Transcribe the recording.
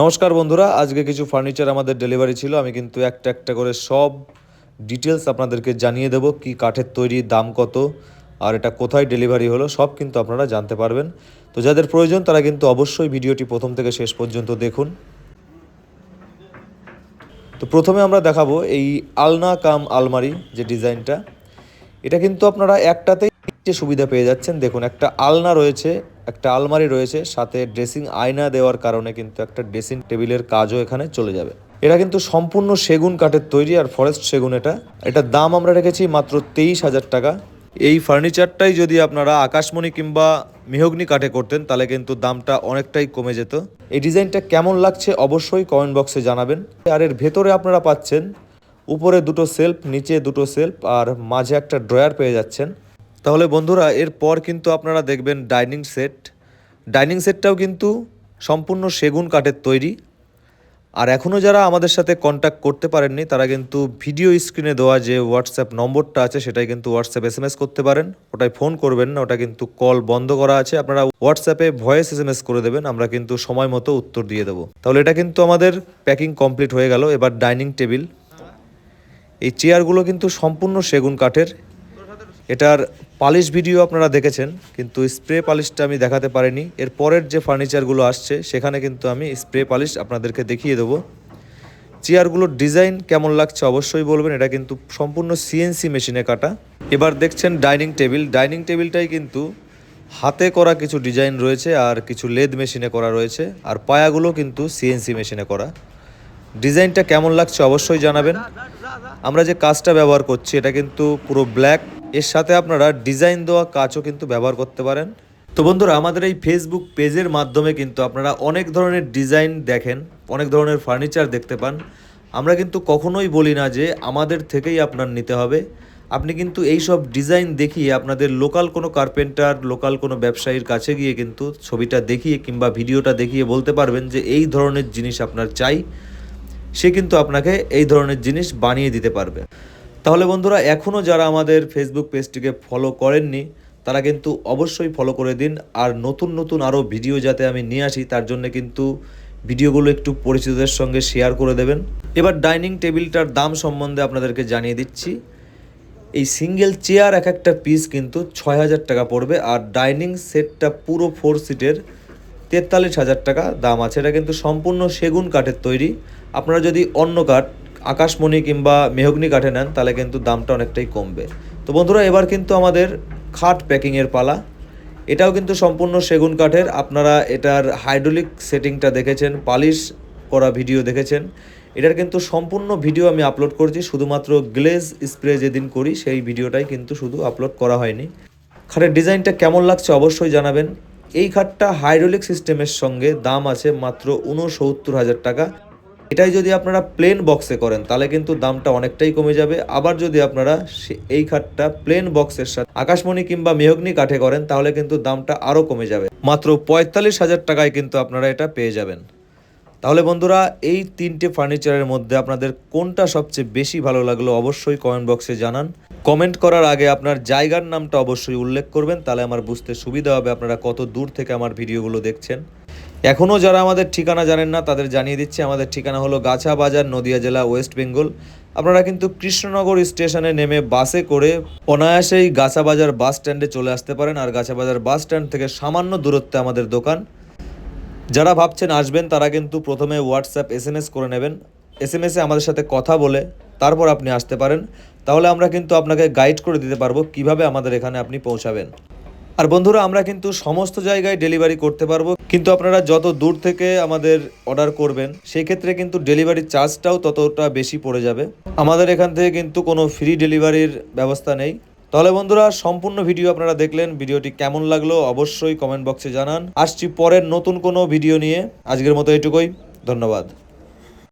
নমস্কার বন্ধুরা, আজকে কিছু ফার্নিচার আমাদের ডেলিভারি ছিল, আমি কিন্তু একটা একটা করে সব ডিটেলস আপনাদেরকে জানিয়ে দেব, কি কাঠের তৈরি, দাম কত, আর এটা কোথায় ডেলিভারি হলো, সব কিন্তু আপনারা জানতে পারবেন। তো যাদের প্রয়োজন, তারা কিন্তু অবশ্যই ভিডিওটি প্রথম থেকে শেষ পর্যন্ত দেখুন। তো প্রথমে আমরা দেখাবো এই আলনা কাম আলমারি যে ডিজাইনটা। এটা কিন্তু আপনারা একটাতেই সুবিধা পেয়ে যাচ্ছেন। দেখুন, একটা আলনা রয়েছে একটা আলমারি রয়েছে, সাথে ড্রেসিং আয়না দেওয়ার কারণে কিন্তু একটা ড্রেসিং টেবিলের কাজও এখানে চলে যাবে। এটা কিন্তু সম্পূর্ণ সেগুন কাঠের তৈরি আর ফরেস্ট সেগুন এটা। এটার দাম আমরা রেখেছি মাত্র তেইশ হাজার টাকা। এই ফার্নিচারটাই যদি আপনারা আকাশমণি কিংবা মেহগ্নি কাঠে করতেন, তাহলে কিন্তু দামটা অনেকটাই কমে যেত। এই ডিজাইনটা কেমন লাগছে অবশ্যই কমেন্ট বক্সে জানাবেন। আর এর ভেতরে আপনারা পাচ্ছেন, উপরে দুটো সেলফ, নিচে দুটো সেলফ, আর মাঝে একটা ড্রয়ার পেয়ে যাচ্ছেন। তাহলে বন্ধুরা, এরপর কিন্তু আপনারা দেখবেন ডাইনিং সেট ডাইনিং সেটটাও কিন্তু সম্পূর্ণ সেগুন কাঠের তৈরি। আর এখনও যারা আমাদের সাথে কন্ট্যাক্ট করতে পারেননি, তারা কিন্তু ভিডিও স্ক্রিনে দেওয়া যে হোয়াটসঅ্যাপ নম্বরটা আছে, সেটাই কিন্তু হোয়াটসঅ্যাপ এস এম এস করতে পারেন। ওটাই ফোন করবেন না, ওটা কিন্তু কল বন্ধ করা আছে। আপনারা হোয়াটসঅ্যাপে ভয়েস এস এম এস করে দেবেন, আমরা কিন্তু সময় মতো উত্তর দিয়ে দেবো। তাহলে এটা কিন্তু আমাদের প্যাকিং কমপ্লিট হয়ে গেল। এবার ডাইনিং টেবিল এই চেয়ারগুলো কিন্তু সম্পূর্ণ সেগুন কাঠের। এটার পালিশ ভিডিও আপনারা দেখেছেন, কিন্তু স্প্রে পালিশটা আমি দেখাতে পারিনি। এর পরের যে ফার্নিচারগুলো আসছে, সেখানে কিন্তু আমি স্প্রে পালিশ আপনাদেরকে দেখিয়ে দেবো। চেয়ারগুলোর ডিজাইন কেমন লাগছে অবশ্যই বলবেন, এটা কিন্তু সম্পূর্ণ সিএনসি মেশিনে কাটা। এবার দেখছেন ডাইনিং টেবিল। ডাইনিং টেবিলটাই কিন্তু হাতে করা কিছু ডিজাইন রয়েছে আর কিছু লেদ মেশিনে করা রয়েছে, আর পায়াগুলো কিন্তু সিএনসি মেশিনে করা। ডিজাইনটা কেমন লাগছে অবশ্যই জানাবেন। আমরা যে কাজটা ব্যবহার করছি, এটা কিন্তু পুরো ব্ল্যাক এর সাথে আপনারা ডিজাইন দেওয়া কাজও কিন্তু ব্যবহার করতে পারেন। তো বন্ধুরা, আমাদের এই ফেসবুক পেজের মাধ্যমে কিন্তু আপনারা অনেক ধরনের ডিজাইন দেখেন, অনেক ধরনের ফার্নিচার দেখতে পান। আমরা কিন্তু কখনোই বলি না যে আমাদের থেকেই আপনার নিতে হবে। আপনি কিন্তু এই সব ডিজাইন দেখিয়ে আপনাদের লোকাল কোনো কার্পেন্টার লোকাল কোনো ব্যবসায়ীর কাছে গিয়ে কিন্তু ছবিটা দেখিয়ে কিংবা ভিডিওটা দেখিয়ে বলতে পারবেন যে এই ধরনের জিনিস আপনার চাই। সে কিন্তু আপনাকে এই ধরনের জিনিস বানিয়ে দিতে পারবে। তাহলে বন্ধুরা, এখনও যারা আমাদের ফেসবুক পেজটিকে ফলো করেননি, তারা কিন্তু অবশ্যই ফলো করে দিন। আর নতুন নতুন আরও ভিডিও যাতে আমি নিয়ে আসি, তার জন্য কিন্তু ভিডিওগুলো একটু পরিচিতদের সঙ্গে শেয়ার করে দেবেন। এবার ডাইনিং টেবিলটার দাম সম্বন্ধে আপনাদেরকে জানিয়ে দিচ্ছি। এই সিঙ্গেল চেয়ার এক একটা পিস কিন্তু ছয় হাজার টাকা পড়বে, আর ডাইনিং সেটটা পুরো ফোর সিটের তেতাল্লিশ হাজার টাকা দাম আছে। এটা কিন্তু সম্পূর্ণ সেগুন কাঠের তৈরি। আপনারা যদি অন্য কাঠ আকাশমণি কিংবা মেহগ্নি কাঠে নেন, তাহলে কিন্তু দামটা অনেকটাই কমবে। তো বন্ধুরা, এবার কিন্তু আমাদের খাট প্যাকিংয়ের পালা। এটাও কিন্তু সম্পূর্ণ সেগুন কাঠের। আপনারা এটার হাইড্রোলিক সেটিংটা দেখেছেন, পালিশ করা ভিডিও দেখেছেন। এটার কিন্তু সম্পূর্ণ ভিডিও আমি আপলোড করছি, শুধুমাত্র গ্লেজ স্প্রে যেদিন করি, সেই ভিডিওটাই কিন্তু শুধু আপলোড করা হয়নি। খাটের ডিজাইনটা কেমন লাগছে অবশ্যই জানাবেন। এই খাটটা হাইড্রোলিক সিস্টেমের সঙ্গে দাম আছে মাত্র উনসত্তর হাজার টাকা। এটাই যদি আপনারা প্লেন বক্সে করেন, তাহলে কিন্তু দামটা অনেকটাই কমে যাবে। আবার যদি আপনারা এই খাটটা প্লেন বক্সের সাথে আকাশমণি কিংবা মেহগ্নি কাঠে করেন, তাহলে কিন্তু দামটা আরও কমে যাবে। মাত্র পঁয়তাল্লিশ হাজার টাকায় কিন্তু আপনারা এটা পেয়ে যাবেন। তাহলে বন্ধুরা, এই তিনটে ফার্নিচারের মধ্যে আপনাদের কোনটা সবচেয়ে বেশি ভালো লাগল অবশ্যই কমেন্ট বক্সে জানান। কমেন্ট করার আগে আপনার জায়গার নামটা অবশ্যই উল্লেখ করবেন, তাহলে আমার বুঝতে সুবিধা হবে আপনারা কত দূর থেকে আমার ভিডিওগুলো দেখছেন। এখনও যারা আমাদের ঠিকানা জানেন না, তাদের জানিয়ে দিচ্ছি, আমাদের ঠিকানা হলো গাছা বাজার, নদিয়া জেলা, ওয়েস্ট বেঙ্গল। আপনারা কিন্তু কৃষ্ণনগর স্টেশনে নেমে বাসে করে অনায়াসেই গাছাবাজার বাস স্ট্যান্ডে চলে আসতে পারেন। আর গাছাবাজার বাস স্ট্যান্ড থেকে সামান্য দূরত্বে আমাদের দোকান। যারা ভাবছেন আসবেন, তারা কিন্তু প্রথমে হোয়াটসঅ্যাপ এস করে নেবেন। এস এম এসে আমাদের সাথে কথা বলে তারপর আপনি আসতে পারেন। তাহলে আমরা কিন্তু আপনাকে গাইড করে দিতে পারব কীভাবে আমাদের এখানে আপনি পৌঁছাবেন। আর বন্ধুরা, আমরা কিন্তু সমস্ত জায়গায় ডেলিভারি করতে পারব। কিন্তু আপনারা যত দূর থেকে আমাদের অর্ডার করবেন সেই ক্ষেত্রে কিন্তু ডেলিভারি চার্জটাও ততটা বেশি পড়ে যাবে। আমাদের এখান থেকে কিন্তু কোনো ফ্রি ডেলিভারির ব্যবস্থা নেই। তাহলে বন্ধুরা, সম্পূর্ণ ভিডিও আপনারা দেখলেন। ভিডিওটি কেমন লাগল অবশ্যই কমেন্ট বক্সে জানান। আসছি পরের নতুন কোনো ভিডিও নিয়ে। আজকের মতো এটুকুই। ধন্যবাদ।